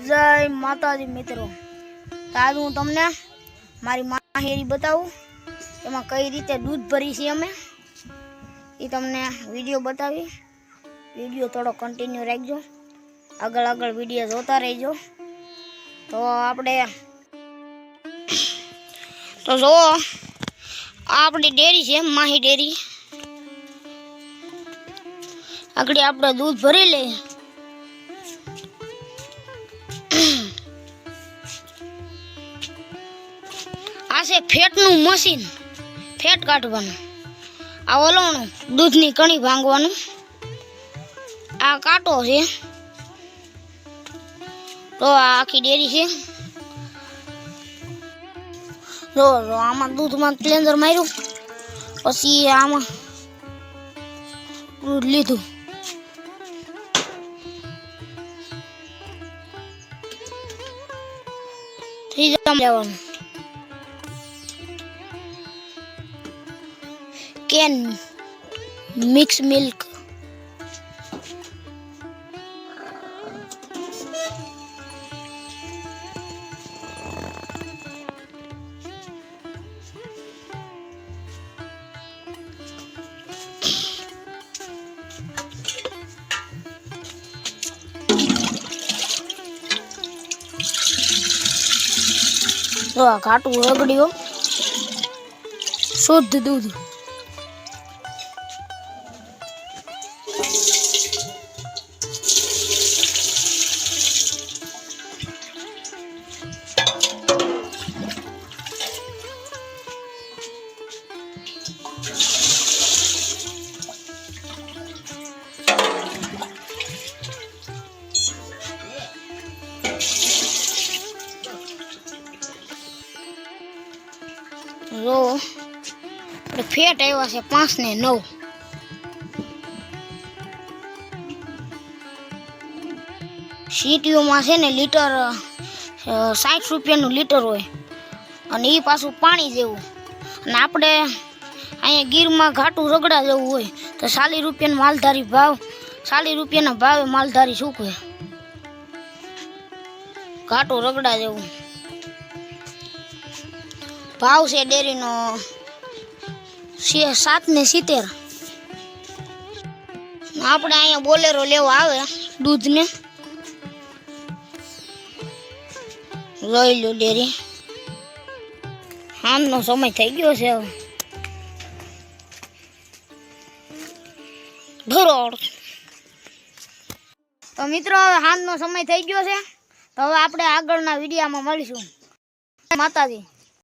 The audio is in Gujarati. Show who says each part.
Speaker 1: જય માતાજી મિત્રો. તો આજ હું તમને મારી માહેરી બતાવું. એમાં કઈ રીતે દૂધ ભરી છે અમે. એ તમને વીડિયો બતાવી. વીડિયો થોડો કન્ટિન્યુ રાખજો. આગળ આગળ વીડિયો જોતા રહેજો. તો આપણે તો જો, આપણી ડેરી છે, માહી ડેરી. આગળ આપણે દૂધ ભરી લઈએ. આ ફેટનું મશીન, ફેટ કાઢવાનું. આ ઓલવણું દૂધની કણી ભાંગવાનું. આ કાંટો છે. તો આ આખી ડેરી છે. જો આમાં દૂધમાં ક્લેન્ઝર માર્યું. પછી આમાં દૂધ લીધું. ત્રીજા લેવાનું. કેન મિક્સ મિલ્ક તો આ ઘાટું રગડ્યો શુદ્ધ દૂધ. જો ફેટ આવ્યા છે પાંચ ને નવ. સીટીઓમાં છે ને લીટર સાઠ રૂપિયાનું લીટર હોય. અને એ પાછું પાણી જેવું. અને આપણે અહીંયા ગીરમાં ઘાટું રગડા જેવું હોય, તો ચાલીસ રૂપિયાનો માલધારી ભાવ, ચાલીસ રૂપિયાના ભાવે માલધારી સૂકવે ઘાટું રગડા જેવું. ભાવ છે ડેરીનો સાત ને સિત્તેર. આપણે અહીંયા બોલેરો લેવા આવે દૂધને. લઈ લો ડેરી. હામનો સમય થઈ ગયો છે હવે. ધરોડ તો મિત્રો હવે હાંજનો સમય થઈ ગયો છે. તો હવે આપણે આગળના વિડીયામાં મળીશું. માતાજી.